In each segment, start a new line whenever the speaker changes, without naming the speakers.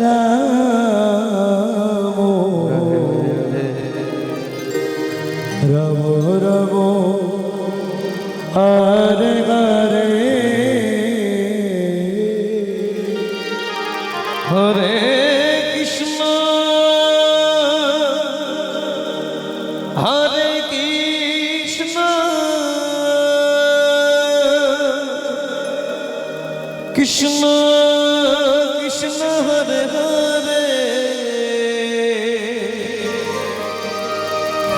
Ram Ram Ram Hare Hare
Hare Krishna Hare Krishna Krishna Krishna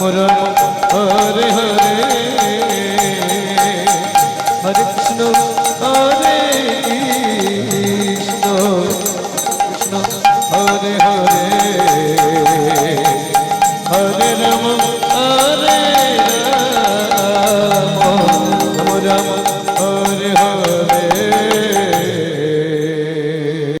Ram Hare Hare Hare Krishna.